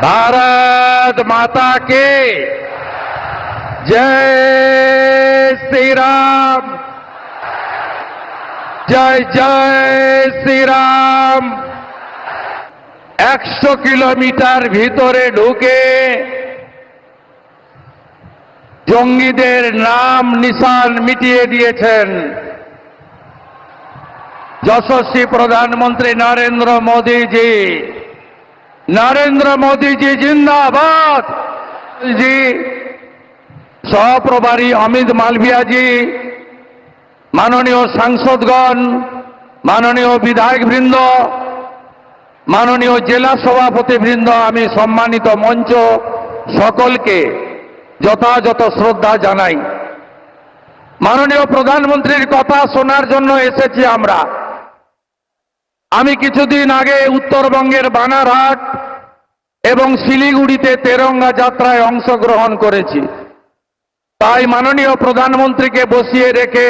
भारत माता के जय श्री राम জয় জয় শ্রীরাম একশো কিলোমিটার ভিতরে ঢুকে জঙ্গিদের নাম নিশান মিটিয়ে দিয়েছেন যশস্বী প্রধানমন্ত্রী নরেন্দ্র মোদীজি নরেন্দ্র মোদীজি জিন্দাবাদ। জি, সহপ্রভারী অমিত মালভিয়াজি, মাননীয় সাংসদগণ, মাননীয় বিধায়কবৃন্দ, মাননীয় জেলা সভাপতিবৃন্দ, আমি সম্মানিত মঞ্চ সকলকে যথাযথ শ্রদ্ধা জানাই। মাননীয় প্রধানমন্ত্রীর কথা শোনার জন্য এসেছি আমরা। আমি কিছুদিন আগে উত্তরবঙ্গের বানারহাট এবং শিলিগুড়িতে তেরঙ্গা যাত্রায় অংশগ্রহণ করেছি তাই মাননীয় প্রধানমন্ত্রীকে বসিয়ে রেখে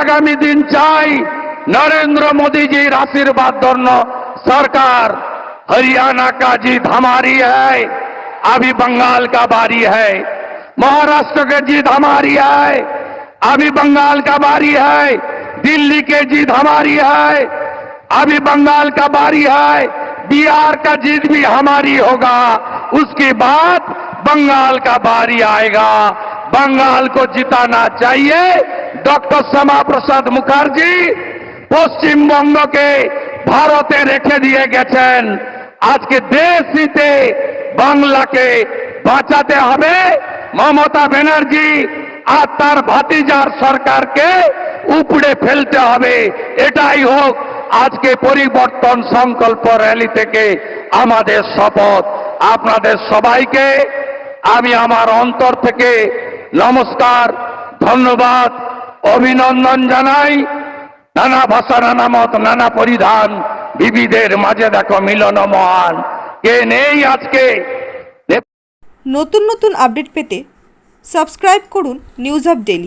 আগামী দিন চাই নরেন্দ্র মোদীজির आशीर्वाद ধন্য सरकार हरियाणा का जीत हमारी है अभी बंगाल का बारी है महाराष्ट्र की जीत हमारी है अभी बंगाल का बारी है दिल्ली के जीत हमारी है अभी बंगाल का बारी है बिहार का जीत भी हमारी होगा उसके बाद बंगाल का बारी आएगा बंगाल को जिताना चाहिए डॉक्टर श्यामा प्रसाद मुखर्जी পশ্চিমবঙ্গকে ভারতে রেখে দিয়ে গেছেন আজকে দেশ নিতে বাংলাকে বাঁচাতে হবে মমতা ব্যানার্জি আর তার ভাতিজার সরকারকে উপড়ে ফেলতে হবে এটাই হোক আজকে পরিবর্তন সংকল্প র্যালি থেকে আমাদের শপথ। আপনাদের সবাইকে আমি আমার অন্তর থেকে নমস্কার, ধন্যবাদ, অভিনন্দন জানাই। নানা ভাষা, নানা মত, নানা পরিধান বিবিধের মাঝে দেখো মিলন মহান। কে নেই আজকে? নতুন নতুন আপডেট পেতে সাবস্ক্রাইব করুন নিউজ আপ ডেলি